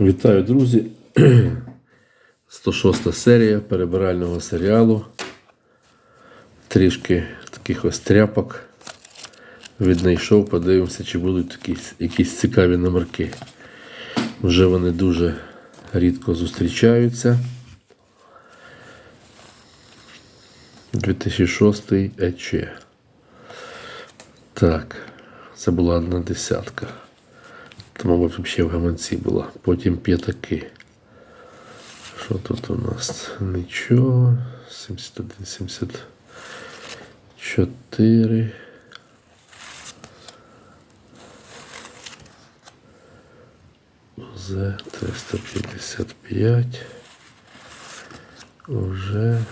Вітаю, друзі! 106 серія перебирального серіалу. Трішки таких ось тряпок. Віднайшов, подивимося, чи будуть якісь, якісь цікаві номерки. Вже вони дуже рідко зустрічаються. 2006 ЕЧ. Так, це була одна десятка. Це, мабуть, взагалі в гаманці була. Потім п'ятаки. Що тут у нас? Нічого. 71, 74. З 355. Уже.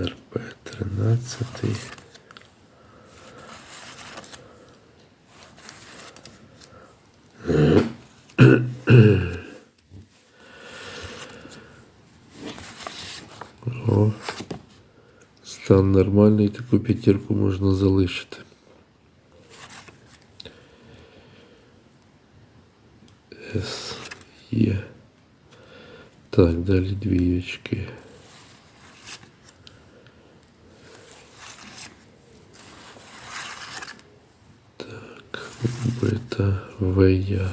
РП 13. О, стан нормальний, таку п'ятірку можна залишити. С є. Так, далі двієчки. Бета ВЯ.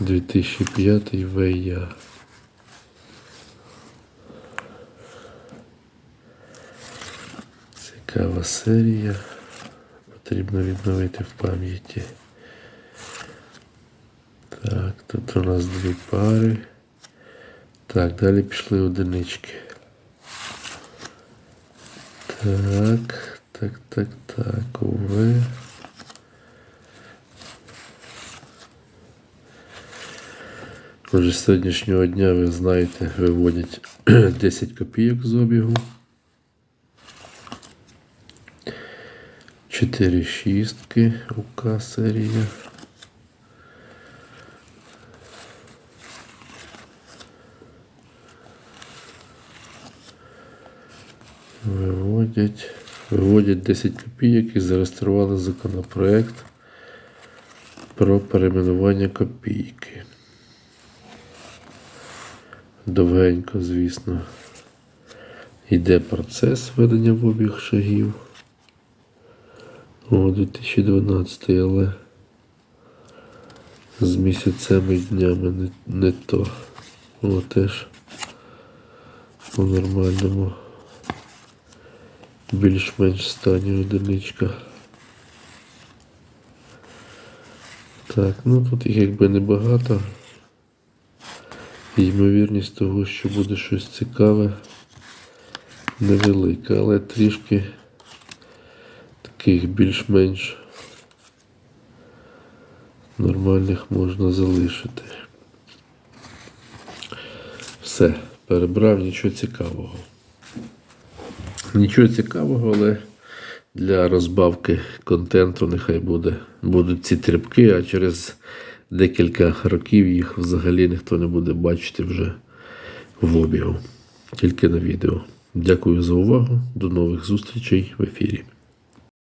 2005 ВЯ. Цікава серія. Потрібно відновити в пам'яті. Так, тут у нас дві пари. Так, далі пішли одинички. Так, так, так, так, УВ. Отже, з сьогоднішнього дня, ви знаєте, виводять 10 копійок з обігу. 4 шістки УК серія. Виводять, виводять 10 копійок і зареєстрували законопроект про перейменування копійки. Довгенько, звісно, йде процес введення в обіг шагів. О, 2012, але з місяцями і днями не, не то. О, теж у нормальному більш-менш стані одиничка. Так, ну тут їх якби небагато. Ймовірність того, що буде щось цікаве, невелика, але трішки таких більш-менш нормальних можна залишити. Все, перебрав нічого цікавого. Нічого цікавого, але для розбавки контенту нехай буде, будуть ці тряпки, а через декілька років їх взагалі ніхто не буде бачити вже в обігу, тільки на відео. Дякую за увагу. До нових зустрічей в ефірі.